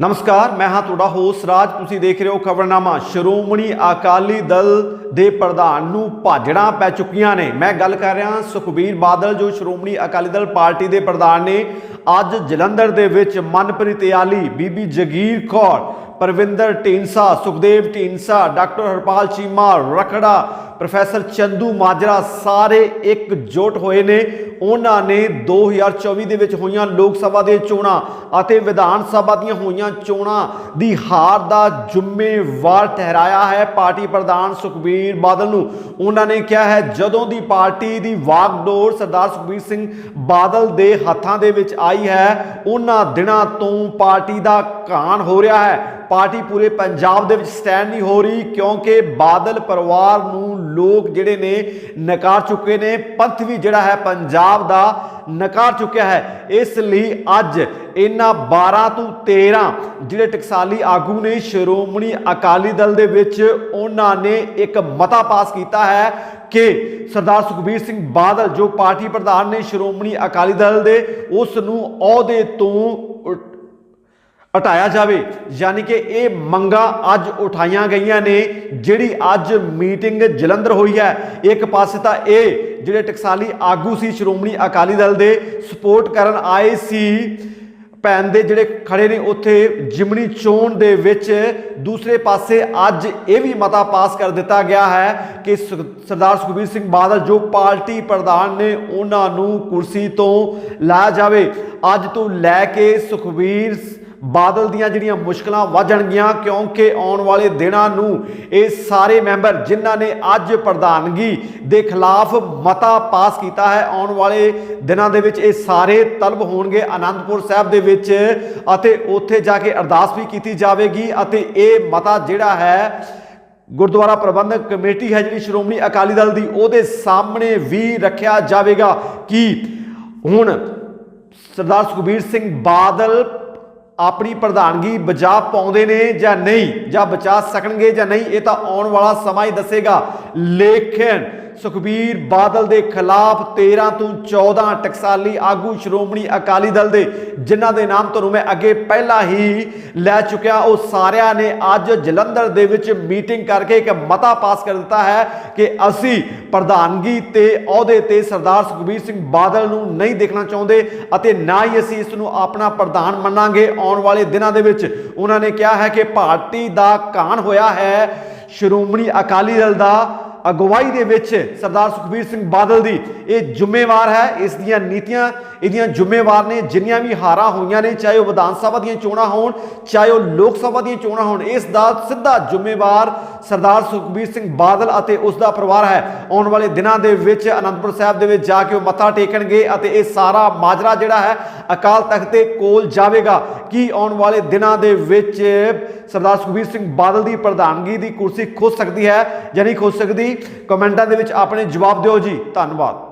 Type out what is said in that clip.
ਨਮਸਕਾਰ, ਮੈਂ ਹਾਂ ਤੁਹਾਡਾ ਹੋਸ ਰਾਜ। ਤੁਸੀਂ ਦੇਖ ਰਹੇ ਹੋ ਖਬਰਨਾਮਾ। ਸ਼੍ਰੋਮਣੀ ਅਕਾਲੀ ਦਲ ਦੇ ਪ੍ਰਧਾਨ ਨੂੰ ਭਾਜੜਾਂ ਪੈ ਚੁੱਕੀਆਂ ਨੇ। ਮੈਂ ਗੱਲ ਕਰ ਰਿਹਾ ਸੁਖਬੀਰ ਬਾਦਲ, ਜੋ ਸ਼੍ਰੋਮਣੀ ਅਕਾਲੀ ਦਲ ਪਾਰਟੀ ਦੇ ਪ੍ਰਧਾਨ ਨੇ। ਅੱਜ ਜਲੰਧਰ ਦੇ ਵਿੱਚ ਮਨਪ੍ਰੀਤ ਇਆਲੀ ਬੀਬੀ ਜਗੀਰ ਕੌਰ, ਪਰਵਿੰਦਰ ਢੀਂਸਾ ਸੁਖਦੇਵ ਢੀਂਸਾ ਡਾਕਟਰ ਹਰਪਾਲ ਚੀਮਾ, ਰਖੜਾ ਪ੍ਰੋਫੈਸਰ ਚੰਦੂ ਮਾਜਰਾ ਸਾਰੇ ਇਕਜੁੱਟ ਹੋਏ ਨੇ। ਉਹਨਾਂ ਨੇ 2024 ਦੇ ਵਿੱਚ ਹੋਈਆਂ ਲੋਕ ਸਭਾ ਦੇ ਚੋਣਾਂ ਅਤੇ ਵਿਧਾਨ ਸਭਾ ਦੀਆਂ ਹੋਈਆਂ ਚੋਣਾਂ ਦੀ ਹਾਰ ਦਾ ਜ਼ਿੰਮੇਵਾਰ ਠਹਿਰਾਇਆ ਹੈ ਪਾਰਟੀ ਪ੍ਰਧਾਨ ਸੁਖਬੀਰ ਬਾਦਲ ਨੂੰ। ਉਹਨਾਂ ਨੇ ਕਿਹਾ ਹੈ, ਜਦੋਂ ਦੀ ਪਾਰਟੀ ਦੀ ਵਾਗਡੋਰ ਸਰਦਾਰ ਸੁਖਬੀਰ ਸਿੰਘ ਬਾਦਲ ਦੇ ਹੱਥਾਂ ਦੇ ਵਿੱਚ ਆਈ ਹੈ, ਉਹਨਾਂ ਦਿਨਾਂ ਤੋਂ ਪਾਰਟੀ ਦਾ ਕਾਣ ਹੋ ਰਿਹਾ ਹੈ। ਪਾਰਟੀ ਪੂਰੇ ਪੰਜਾਬ ਦੇ ਵਿੱਚ ਸਟੈਂਡ ਨਹੀਂ ਹੋ ਰਹੀ ਕਿਉਂਕਿ ਬਾਦਲ ਪਰਿਵਾਰ ਨੂੰ ਲੋਕ ਜਿਹੜੇ ਨੇ ਨਕਾਰ ਚੁੱਕੇ ਨੇ, ਪੰਥ ਵੀ ਜਿਹੜਾ ਹੈ ਪੰਜਾਬ ਦਾ ਨਕਾਰ ਚੁੱਕਿਆ ਹੈ। ਇਸ ਲਈ ਅੱਜ ਇਹਨਾਂ 12 ਤੋਂ 13 ਜਿਹੜੇ ਟਕਸਾਲੀ ਆਗੂ ਨੇ, ਸ਼੍ਰੋਮਣੀ ਅਕਾਲੀ ਦਲ ਦੇ ਵਿੱਚ ਉਹਨਾਂ ਨੇ ਇੱਕ ਮਤਾ ਪਾਸ ਕੀਤਾ ਹੈ ਕਿ ਸਰਦਾਰ ਸੁਖਬੀਰ ਸਿੰਘ ਬਾਦਲ ਜੋ ਪਾਰਟੀ ਪ੍ਰਧਾਨ ਨੇ ਸ਼੍ਰੋਮਣੀ ਅਕਾਲੀ ਦਲ ਦੇ ਉਸ ਨੂੰ ਅਹੁਦੇ ਤੋਂ ਹਟਾਇਆ ਜਾਵੇ। ਯਾਨੀ ਕਿ ਇਹ ਮੰਗਾਂ ਅੱਜ ਉਠਾਈਆਂ ਗਈਆਂ ਨੇ, ਜਿਹੜੀ ਅੱਜ ਮੀਟਿੰਗ ਜਲੰਧਰ ਹੋਈ ਹੈ। ਇੱਕ ਪਾਸੇ ਤਾਂ ਇਹ ਜਿਹੜੇ ਟਕਸਾਲੀ ਆਗੂ ਸੀ, ਸ਼੍ਰੋਮਣੀ ਅਕਾਲੀ ਦਲ ਦੇ ਸਪੋਰਟ ਕਰਨ ਆਏ ਸੀ, ਭੈਣ ਦੇ ਜਿਹੜੇ ਖੜੇ ਨੇ ਉੱਥੇ ਜਿਮਣੀ ਚੋਣ ਦੇ ਵਿੱਚ। ਦੂਸਰੇ ਪਾਸੇ ਅੱਜ ਇਹ ਵੀ ਮਤਾ ਪਾਸ ਕਰ ਦਿੱਤਾ ਗਿਆ ਹੈ ਕਿ ਸੁਖ- ਸਰਦਾਰ ਸੁਖਬੀਰ ਸਿੰਘ ਬਾਦਲ ਜੋ ਪਾਰਟੀ ਪ੍ਰਧਾਨ ਨੇ, ਉਹਨਾਂ ਨੂੰ ਕੁਰਸੀ ਤੋਂ ਲਾਇਆ ਜਾਵੇ। ਅੱਜ ਤੋਂ ਲੈ ਕੇ ਸੁਖਬੀਰ ਬਾਦਲ ਦੀਆਂ ਜਿਹੜੀਆਂ ਮੁਸ਼ਕਲਾਂ ਵਧਣਗੀਆਂ, ਕਿਉਂਕਿ ਆਉਣ ਵਾਲੇ ਦਿਨਾਂ ਨੂੰ ਇਹ ਸਾਰੇ ਮੈਂਬਰ ਜਿਨ੍ਹਾਂ ਨੇ ਅੱਜ ਪ੍ਰਧਾਨਗੀ ਦੇ ਖਿਲਾਫ ਮਤਾ ਪਾਸ ਕੀਤਾ ਹੈ, ਆਉਣ ਵਾਲੇ ਦਿਨਾਂ ਦੇ ਵਿੱਚ ਇਹ ਸਾਰੇ ਤਲਬ ਹੋਣਗੇ ਆਨੰਦਪੁਰ ਸਾਹਿਬ ਦੇ ਵਿੱਚ ਅਤੇ ਉੱਥੇ ਜਾ ਕੇ ਅਰਦਾਸ ਵੀ ਕੀਤੀ ਜਾਵੇਗੀ ਅਤੇ ਇਹ ਮਤਾ ਜਿਹੜਾ ਹੈ, ਗੁਰਦੁਆਰਾ ਪ੍ਰਬੰਧਕ ਕਮੇਟੀ ਹੈ ਜਿਹੜੀ ਸ਼੍ਰੋਮਣੀ ਅਕਾਲੀ ਦਲ ਦੀ, ਉਹਦੇ ਸਾਹਮਣੇ ਵੀ ਰੱਖਿਆ ਜਾਵੇਗਾ ਕਿ ਹੁਣ ਸਰਦਾਰ ਸੁਖਬੀਰ ਸਿੰਘ ਬਾਦਲ ਆਪਣੀ ਪ੍ਰਧਾਨਗੀ ਬਚਾ ਪਾਉਂਦੇ ਨੇ ਜਾਂ ਨਹੀਂ ਜਾਂ ਬਚਾ ਸਕਣਗੇ ਜਾਂ ਨਹੀਂ, ਇਹ ਤਾਂ ਆਉਣ ਵਾਲਾ ਸਮਾਂ ਹੀ ਦੱਸੇਗਾ। ਲੇਕਿਨ ਸੁਖਬੀਰ ਬਾਦਲ ਦੇ ਖਿਲਾਫ 13 ਤੋਂ 14 ਟਕਸਾਲੀ ਆਗੂ ਸ਼੍ਰੋਮਣੀ ਅਕਾਲੀ ਦਲ ਦੇ, ਜਿਨ੍ਹਾਂ ਦੇ ਨਾਮ ਤੁਹਾਨੂੰ ਮੈਂ ਅੱਗੇ ਪਹਿਲਾਂ ਹੀ ਲੈ ਚੁੱਕਿਆ, ਉਹ ਸਾਰਿਆਂ ਨੇ ਅੱਜ ਜਲੰਧਰ ਦੇ ਵਿੱਚ ਮੀਟਿੰਗ ਕਰਕੇ ਇੱਕ ਮਤਾ ਪਾਸ ਕਰ ਦਿੱਤਾ ਹੈ ਕਿ ਅਸੀਂ ਪ੍ਰਧਾਨਗੀ ਤੇ ਅਹੁਦੇ ਤੇ ਸਰਦਾਰ ਸੁਖਬੀਰ ਸਿੰਘ ਬਾਦਲ ਨੂੰ ਨਹੀਂ ਦੇਖਣਾ ਚਾਹੁੰਦੇ ਅਤੇ ਨਾ ਹੀ ਅਸੀਂ ਇਸ ਨੂੰ ਆਪਣਾ ਪ੍ਰਧਾਨ ਮੰਨਾਂਗੇ। ਆਉਣ ਵਾਲੇ ਦਿਨਾਂ ਦੇ ਵਿੱਚ ਉਹਨਾਂ ਨੇ ਕਿਹਾ ਹੈ ਕਿ ਪਾਰਟੀ ਦਾ ਕਾਣ ਹੋਇਆ ਹੈ ਸ਼੍ਰੋਮਣੀ ਅਕਾਲੀ ਦਲ ਦਾ ਅਗਵਾਈ ਦੇ ਵਿੱਚ ਸਰਦਾਰ ਸੁਖਬੀਰ ਸਿੰਘ ਬਾਦਲ ਦੀ ਇਹ ਜ਼ਿੰਮੇਵਾਰ ਹੈ। ਇਸ ਦੀਆਂ ਨੀਤੀਆਂ, ਇਹਦੀਆਂ ਜ਼ਿੰਮੇਵਾਰ ਨੇ, ਜਿੰਨੀਆਂ ਵੀ ਹਾਰਾਂ ਹੋਈਆਂ ਨੇ, ਚਾਹੇ ਉਹ ਵਿਧਾਨ ਸਭਾ ਦੀਆਂ ਚੋਣਾਂ ਹੋਣ, ਚਾਹੇ ਉਹ ਲੋਕ ਸਭਾ ਦੀਆਂ ਚੋਣਾਂ ਹੋਣ, ਇਸ ਦਾ ਸਿੱਧਾ ਜ਼ਿੰਮੇਵਾਰ ਸਰਦਾਰ ਸੁਖਬੀਰ ਸਿੰਘ ਬਾਦਲ ਅਤੇ ਉਸ ਦਾ ਪਰਿਵਾਰ ਹੈ। ਆਉਣ ਵਾਲੇ ਦਿਨਾਂ ਦੇ ਵਿੱਚ ਅਨੰਦਪੁਰ ਸਾਹਿਬ ਦੇ ਵਿੱਚ ਜਾ ਕੇ ਉਹ ਮੱਥਾ ਟੇਕਣਗੇ ਅਤੇ ਇਹ ਸਾਰਾ ਮਾਜਰਾ ਜਿਹੜਾ ਹੈ, ਅਕਾਲ ਤਖਤ ਦੇ ਕੋਲ ਜਾਵੇਗਾ। ਕੀ ਆਉਣ ਵਾਲੇ ਦਿਨਾਂ ਦੇ ਵਿੱਚ ਸਰਦਾਰ ਸੁਖਬੀਰ ਸਿੰਘ ਬਾਦਲ ਦੀ ਪ੍ਰਧਾਨਗੀ ਦੀ ਕੁਰਸੀ ਖੁੱਸ ਸਕਦੀ ਹੈ ਜਾਂ ਨਹੀਂ ਖੁੱਸ ਸਕਦੀ? ਕਮੈਂਟਾਂ ਦੇ ਵਿੱਚ ਆਪਣੇ ਜਵਾਬ ਦਿਓ ਜੀ। ਧੰਨਵਾਦ।